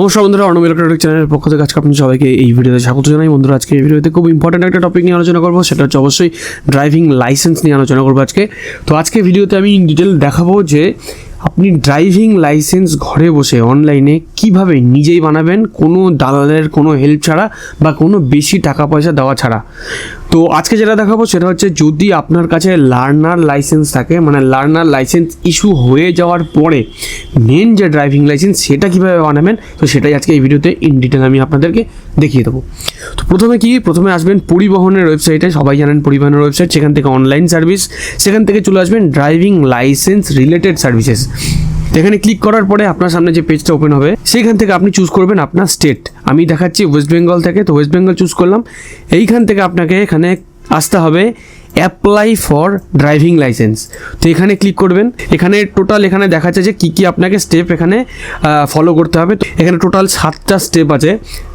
নমস্কার বন্ধুরা অর্ণব ইলেকট্রনিক চ্যানেলের পক্ষ থেকে আজকে আপনাদের সবাইকে এই ভিডিওতে স্বাগত জানাই। বন্ধুরা, আজকে এই ভিডিওতে খুব ইম্পর্টেন্ট একটা টপিক নিয়ে আলোচনা করব, সেটা হচ্ছে অবশ্যই ড্রাইভিং লাইসেন্স নিয়ে আলোচনা করব আজকে। তো আজকে ভিডিওতে আমি ডিটেল দেখাবো যে আপনি ড্রাইভিং লাইসেন্স ঘরে বসে অনলাইনে কীভাবে নিজেই বানাবেন, কোনো দালালের কোনো হেল্প ছাড়া বা কোনো বেশি টাকা পয়সা দেওয়া ছাড়া। তো আজকে যেটা দেখাবো সেটা হচ্ছে যদি আপনার কাছে লার্নার লাইসেন্স থাকে মানে লার্নার লাইসেন্স ইস্যু হয়ে যাওয়ার পরে মেন যে ড্রাইভিং লাইসেন্স সেটা কীভাবে বানাবেন, তো সেটাই আজকে এই ভিডিওতে ইন ডিটেল আমি আপনাদেরকে দেখিয়ে দেবো। তো প্রথমে কি? প্রথমে আসবেন পরিবহনের ওয়েবসাইটে সবাই জানেন পরিবহনের ওয়েবসাইট সেখান থেকে অনলাইন সার্ভিস সেখান থেকে চলে আসবেন ড্রাইভিং লাইসেন্স রিলেটেড সার্ভিসেস এখানে ক্লিক করার পরে আপনার সামনে যে পেজটা ওপেন হবে সেখান থেকে আপনি চুজ করবেন আপনার স্টেট আমি দেখাচ্ছি ওয়েস্ট বেঙ্গল থেকে, তো ওয়েস্ট বেঙ্গল চুজ করলাম। এইখান থেকে আপনাকে এখানে আসতে হবে। অ্যাপ্লাই ফর ড্রাইভিং লাইসেন্স তো এখানে ক্লিক করবেন। এখানে টোটাল এখানে দেখাচ্ছে যে কী কী আপনাকে স্টেপ এখানে ফলো করতে হবে। এখানে টোটাল সাতটা স্টেপ আছে।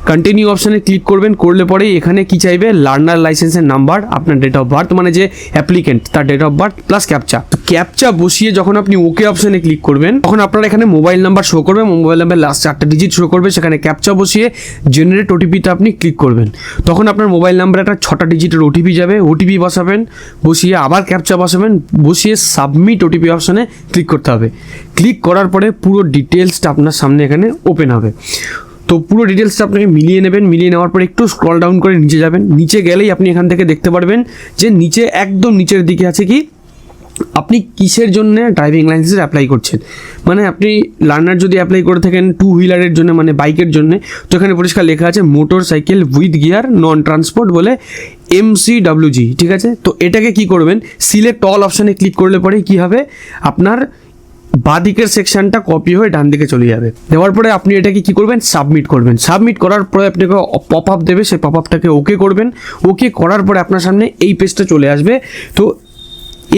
কন্টিনিউ অপশানে ক্লিক করবেন। করলে পরেই এখানে কি চাইবে? লার্নার লাইসেন্সের নাম্বার আপনার ডেট অফ বার্থ মানে যে অ্যাপ্লিকেন্ট তার date of birth plus captcha তো ক্যাপচা বসিয়ে যখন আপনি ওকে অপশানে ক্লিক করবেন, তখন আপনার এখানে মোবাইল নাম্বার শো করবে। মোবাইল নাম্বার লাস্ট চারটা ডিজিট শো করবে। সেখানে ক্যাপচা বসিয়ে জেনারেট ওটিপিতে আপনি ক্লিক করবেন। তখন আপনার মোবাইল নাম্বারে একটা ছটা ডিজিটের ওটিপি যাবে। ওটিপি বসাবেন। বসিয়ে আবার ক্যাপচা বসাবেন, বসিয়ে সাবমিট ওটিপি অপশানে ক্লিক করতে হবে। ক্লিক করার পরে পুরো ডিটেলসটা আপনার সামনে এখানে ওপেন হবে। তো পুরো ডিটেলসটা আপনাকে মিলিয়ে নেবেন, মিলিয়ে নেওয়ার পর একটু স্ক্রল ডাউন করে নিচে যাবেন। নিচে গেলেই আপনি এখান থেকে দেখতে পারবেন যে নিচে, একদম নিচের দিকে আছে কি, আপনি কিসের জন্য ড্রাইভিং লাইসেন্স অ্যাপ্লাই করছেন? মানে আপনি লার্নার যদি অ্যাপ্লাই করে থাকেন টু হুইলারের জন্য মানে বাইকের জন্য, তো এখানে পরিষ্কার লেখা আছে motor cycle with gear non transport বলে এমসিডাব্লিউজি ঠিক আছে? তো এটাকে কি করবেন? সিলেক্ট অল অপশানে ক্লিক করলে পরে কি হবে? আপনার বাঁদিকের সেকশনটা কপি হয়ে ডান দিকে চলে যাবে। দেওয়ার পরে আপনি এটাকে কি করবেন? সাবমিট করবেন। সাবমিট করার পরে আপনাকে পপ আপ দেবে। সেই পপ আপটাকে ওকে করবেন। ওকে করার পরে আপনার সামনে এই পেজটা চলে আসবে। তো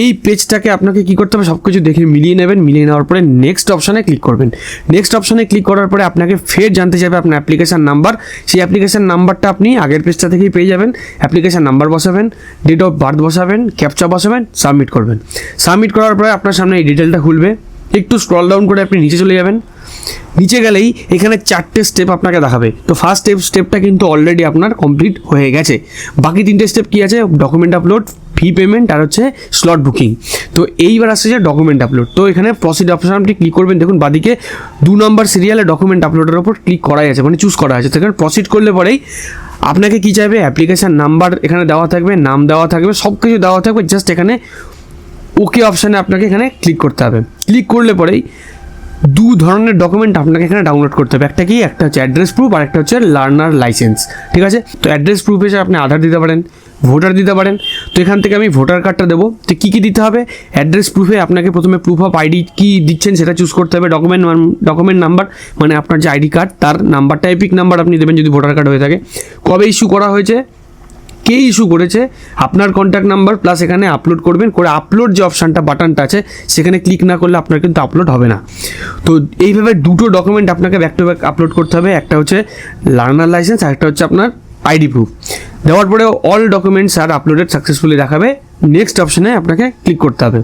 এই পেজটাকে আপনাকে কি করতে হবে? সব কিছু দেখে মিলিয়ে নেবেন, মিলিয়ে নেওয়ার পরে নেক্সট অপশানে ক্লিক করবেন। নেক্সট অপশানে ক্লিক করার পরে আপনাকে ফের জানতে যাবে আপনার অ্যাপ্লিকেশান নাম্বার সেই অ্যাপ্লিকেশান নাম্বারটা আপনি আগের পেজটা থেকেই পেয়ে যাবেন। অ্যাপ্লিকেশান নাম্বার বসাবেন ডেট অফ বার্থ বসাবেন ক্যাপচা বসাবেন সাবমিট করবেন। সাবমিট করার পরে আপনার সামনে এই ডিটেলটা খুলবে। একটু স্ক্রল ডাউন করে আপনি নিচে চলে যাবেন। নিচে গেলেই এখানে চারটে স্টেপ আপনাকে দেখাবে। তো ফার্স্ট স্টেপ স্টেপটা কিন্তু অলরেডি আপনার কমপ্লিট হয়ে গেছে। বাকি তিনটে স্টেপ কী আছে? ডকুমেন্ট আপলোড ফি পেমেন্ট আর হচ্ছে স্লট বুকিং তো এইবার আসছে যে ডকুমেন্ট আপলোড তো এখানে প্রসিড অপশন আপনি ক্লিক করবেন। দেখুন বাদিকে দু নম্বর সিরিয়ালে ডকুমেন্ট আপলোডের ওপর ক্লিক করাই আছে মানে চুজ করা আছে। তো এখানে প্রসিড করলে পরেই আপনাকে কী চাইবে? অ্যাপ্লিকেশান নাম্বার এখানে দেওয়া থাকবে, নাম দেওয়া থাকবে সব কিছু দেওয়া থাকবে জাস্ট এখানে ওকে অপশানে আপনাকে এখানে ক্লিক করতে হবে। ক্লিক করলে পরেই দু ধরনের ডকুমেন্ট আপনাকে এখানে ডাউনলোড করতে হবে। একটা কি? একটা হচ্ছে অ্যাড্রেস প্রুফ আর একটা হচ্ছে লার্নার লাইসেন্স ঠিক আছে? তো অ্যাড্রেস প্রুফ হিসেবে আপনি আধার দিতে পারেন ভোটার দিতে পারেন। তো এখান থেকে আমি ভোটার কার্ডটা দেবো। তো কী কী দিতে হবে? অ্যাড্রেস প্রুফে আপনাকে প্রথমে প্রুফ অফ আইডি কী দিচ্ছেন সেটা চুজ করতে হবে। ডকুমেন্ট ডকুমেন্ট নাম্বার মানে আপনার যে আইডি কার্ড তার নাম্বারটা এপিক নাম্বার আপনি দেবেন যদি ভোটার কার্ড হয়ে থাকে। কবে ইস্যু করা হয়েছে? কে ইস্যু করেছে, আপনার কন্ট্যাক্ট নাম্বার প্লাস এখানে আপলোড করবেন, করে আপলোড যে অপশানটা বাটনটা আছে, সেখানে ক্লিক না করলে আপনার কিন্তু আপলোড হবে না। তো এইভাবে দুটো ডকুমেন্ট আপনাকে ব্যাক টু ব্যাক আপলোড করতে হবে, একটা হচ্ছে লার্নার লাইসেন্স আর একটা হচ্ছে আপনার আইডি প্রুফ দেওয়ার পরে অল ডকুমেন্টস আর আপলোডেড সাকসেসফুলি দেখাবে। নেক্সট অপশানে আপনাকে ক্লিক করতে হবে।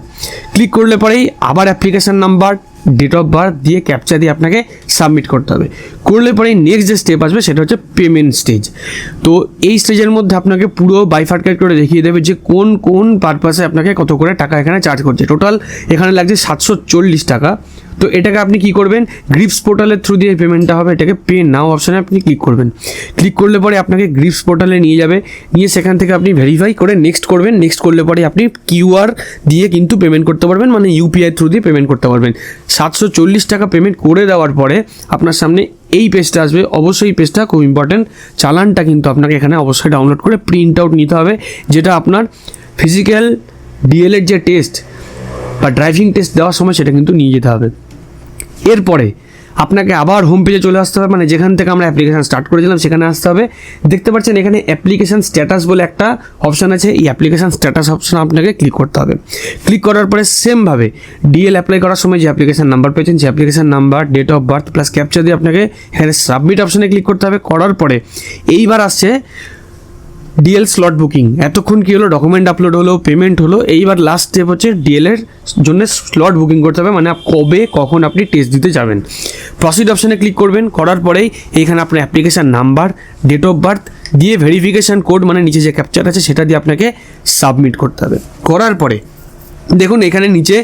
ক্লিক করলে পরেই আবার application number date of birth দিয়ে ক্যাপচা দিয়ে আপনাকে সাবমিট করতে হবে। করলে পরেই নেক্সট যে স্টেপ আসবে সেটা হচ্ছে পেমেন্ট স্টেজ তো এই স্টেজের মধ্যে আপনাকে পুরো বাইফার্কেট করে দেখিয়ে দেবে যে কোন কোন পারপাসে আপনাকে কত করে টাকা এখানে চার্জ করছে। টোটাল এখানে লাগছে সাতশো চল্লিশ টাকা। তো এটাকে আপনি কি করবেন? গ্রিপস পোর্টালের থ্রু দিয়ে পেমেন্টটা হবে। এটাকে পে নাও অপশানে আপনি ক্লিক করবেন। ক্লিক করলে পরে আপনাকে গ্রিপস পোর্টালে নিয়ে যাবে। নিয়ে সেখান থেকে আপনি ভেরিফাই করে নেক্সট করবেন। নেক্সট করলে পরে আপনি কিউআর দিয়ে কিন্তু পেমেন্ট করতে পারবেন মানে ইউপিআই থ্রু দিয়ে পেমেন্ট করতে পারবেন। সাতশো চল্লিশ টাকা পেমেন্ট করে দেওয়ার পরে আপনার সামনে এই পেজটা আসবে। অবশ্যই এই পেজটা খুব ইম্পর্টেন্ট চালানটা কিন্তু আপনাকে এখানে অবশ্যই ডাউনলোড করে প্রিন্ট আউট নিতে হবে, যেটা আপনার ফিজিক্যাল ডিএলের যে টেস্ট বা ড্রাইভিং টেস্ট দেওয়ার সময় সেটা কিন্তু নিয়ে যেতে হবে। এরপরে আপনাকে আবার হোম পেজে চলে আসতে হবে। মানে যেখান থেকে আমরা অ্যাপ্লিকেশান স্টার্ট করেছিলাম, সেখানে আসতে হবে। দেখতে পাচ্ছেন এখানে অ্যাপ্লিকেশান স্ট্যাটাস বলে একটা অপশান আছে। এই অ্যাপ্লিকেশান স্ট্যাটাস অপশান আপনাকে ক্লিক করতে হবে। ক্লিক করার পরে সেমভাবে ডিএল অ্যাপ্লাই করার সময় যে অ্যাপ্লিকেশান নাম্বার পেয়েছেন যে application number date of birth plus captcha দিয়ে আপনাকে এখানে সাবমিট অপশানে ক্লিক করতে হবে। করার পরে এইবার আসছে ডিএল স্লট বুকিং এতক্ষণ কি হলো? ডকুমেন্ট আপলোড হলো পেমেন্ট হলো, এইবার লাস্ট স্টেপ হচ্ছে ডিএল এর জন্য স্লট বুকিং করতে হবে মানে কবে, কখন আপনি টেস্ট দিতে যাবেন। প্রসিড অপশানে ক্লিক করবেন, করার পরেই এখানে আপনার application number date of birth দিয়ে ভেরিফিকেশান কোড মানে নিচে যে ক্যাপচার আছে, সেটা দিয়ে আপনাকে সাবমিট করতে হবে। করার পরে, দেখুন এখানে নিচে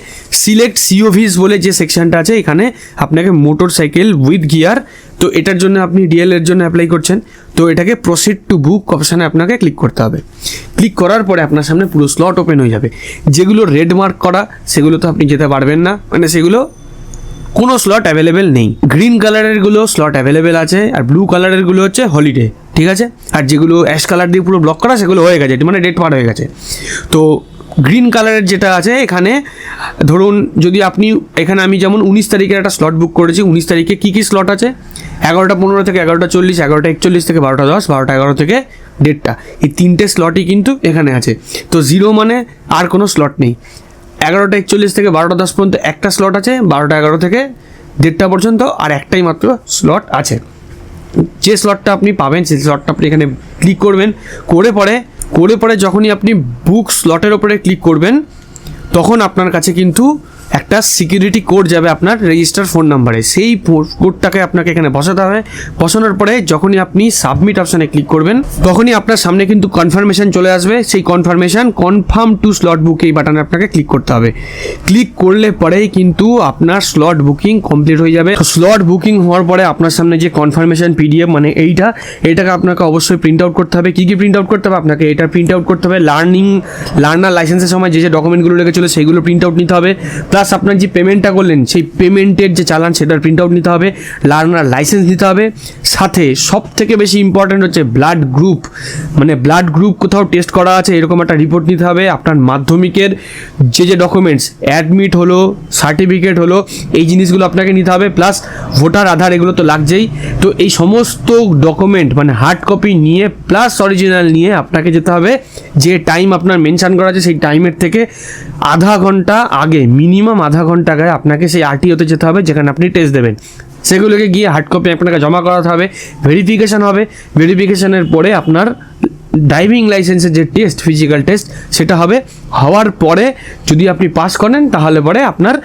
সিলেক্ট সিওভিস বলে যে সেকশনটা আছে, এখানে আপনাকে মোটর সাইকেল উইথ গিয়ার তো এটার জন্য আপনি ডিএল এর জন্য অ্যাপ্লাই করছেন। তো এটাকে প্রসিড টু বুক অপশানে আপনাকে ক্লিক করতে হবে। ক্লিক করার পরে আপনার সামনে পুরো স্লট ওপেন হয়ে যাবে। যেগুলো রেড মার্ক করা, সেগুলো তো আপনি যেতে পারবেন না। মানে সেগুলো কোনো স্লট অ্যাভেলেবেল নেই। গ্রিন কালারেরগুলো স্লট অ্যাভেলেবেল আছে, আর ব্লু কালারেরগুলো হচ্ছে হলিডে ঠিক আছে? আর যেগুলো অ্যাশ কালার দিয়ে পুরো ব্লক করা, সেগুলো হয়ে গেছে। মানে ডেট পার হয়ে গেছে। তো গ্রিন কালারের যেটা আছে এখানে, ধরুন যদি আপনি, এখানে আমি যেমন উনিশ তারিখের একটা স্লট বুক করেছি, উনিশ তারিখে কী কী স্লট আছে? এগারোটা পনেরো থেকে এগারোটা চল্লিশ, এগারোটা একচল্লিশ থেকে বারোটা দশ, বারোটা এগারো থেকে ডেটটা এই তিনটে স্লটই কিন্তু এখানে আছে। তো জিরো মানে আর কোনো স্লট নেই। এগারোটা একচল্লিশ থেকে বারোটা দশ পর্যন্ত একটা স্লট আছে, বারোটা এগারো থেকে দেড়টা পর্যন্ত আর একটাই মাত্র স্লট আছে। যে স্লটটা আপনি পাবেন, সেই স্লটটা আপনি এখানে ক্লিক করবেন, করে পরে করে পরে যখনই আপনি বুক স্লটের ওপরে ক্লিক করবেন তখন আপনার কাছে কিন্তু একটা সিকিউরিটি কোড যাবে আপনার রেজিস্টার ফোন নাম্বারে সেই কোডটাকে আপনাকে এখানে বসাতে হবে। বসানোর পরে যখনই আপনি সাবমিট অপশানে ক্লিক করবেন, তখনই আপনার সামনে কিন্তু কনফার্মেশন চলে আসবে। সেই confirmation confirm to slot book এই বাটনে আপনাকে ক্লিক করতে হবে। ক্লিক করলে পরেই কিন্তু আপনার স্লট বুকিং কমপ্লিট হয়ে যাবে। স্লট বুকিং হওয়ার পরে আপনার সামনে যে কনফার্মেশন পিডিএফ মানে এইটা এটাকে আপনাকে অবশ্যই প্রিন্ট আউট করতে হবে। কী কী প্রিন্ট আউট করতে হবে? আপনাকে এটা প্রিন্ট আউট করতে হবে। লার্নিং লার্নার লাইসেন্সের সময় যে যে ডকুমেন্টগুলো লেগেছিল, সেগুলো প্রিন্ট আউট নিতে হবে। প্লাস আপনার যে পেমেন্টটা করলেন, সেই পেমেন্টের যে চালান, সেটার প্রিন্ট আউট নিতে হবে লার্নার লাইসেন্স নিতে হবে। সাথে সব থেকে বেশি ইম্পর্ট্যান্ট হচ্ছে ব্লাড গ্রুপ মানে ব্লাড গ্রুপ কোথাও টেস্ট করা আছে, এরকম একটা রিপোর্ট নিতে হবে আপনার মাধ্যমিকের। যে যে ডকুমেন্টস অ্যাডমিট হলো সার্টিফিকেট হলো, এই জিনিসগুলো আপনাকে নিতে হবে। প্লাস ভোটার আধার এগুলো তো লাগছেই। তো এই সমস্ত ডকুমেন্ট মানে হার্ড কপি নিয়ে প্লাস অরিজিনাল নিয়ে আপনাকে যেতে হবে। যে টাইম আপনার মেনশান করা আছে, সেই টাইমের থেকে আধা ঘণ্টা আগে মিনিমাম আধা ঘণ্টা আগে আপনাকে সেই আরটিওতে যেতে হবে, যেখানে আপনি টেস্ট দেবেন। সেগুলোকে গিয়ে হার্ড কপি আপনাকে জমা করাতে হবে ভেরিফিকেশান হবে। ভেরিফিকেশানের পরে আপনার ড্রাইভিং লাইসেন্সের যে টেস্ট ফিজিক্যাল টেস্ট সেটা হবে। হওয়ার পরে যদি আপনি পাস করেন, তাহলে পরে আপনার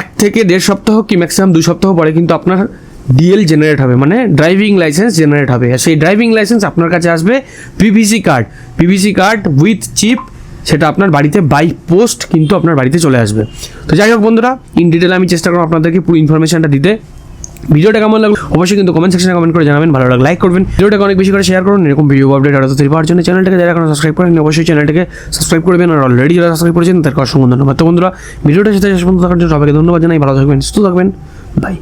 এক থেকে দেড় সপ্তাহ কি ম্যাক্সিমাম দু সপ্তাহ পরে কিন্তু আপনার ডিএল জেনারেট হবে মানে ড্রাইভিং লাইসেন্স জেনারেট হবে। সেই ড্রাইভিং লাইসেন্স আপনার কাছে আসবে PVC card PVC card with chip সেটা আপনার বাড়িতে বাই পোস্ট কিন্তু আপনার বাড়িতে চলে আসবে। তো যাই হোক বন্ধুরা ইন ডিটেল আমি চেষ্টা করব আপনাদেরকে পুরো ইনফরমেশনটা দিতে। ভিডিওটা কেমন লাগল অবশ্যই কিন্তু কমেন্ট সেকশনে কমেন্ট করে জানাবেন, ভালো লাগলে লাইক করবেন। ভিডিওটাকে অনেক বেশি করে শেয়ার করুন, এরকম ভিডিও আপডেট আরও তৈরি পাওয়ার জন্য চ্যানেলটাকে যারা এখন সাবস্ক্রাইব করেন অবশ্যই চ্যানেলটাকে সাবস্ক্রাইব করবেন আর অলরেডি যারা সাবস্ক্রাইব করেছেন, তাদেরকে অসংখ্য ধন্যবাদ। তো বন্ধুরা, ভিডিওটা সাথে শেষ পর্যন্ত থাকার জন্য সবাইকে ধন্যবাদ জানাই, ভালো থাকবেন, সুস্থ থাকবেন। বাই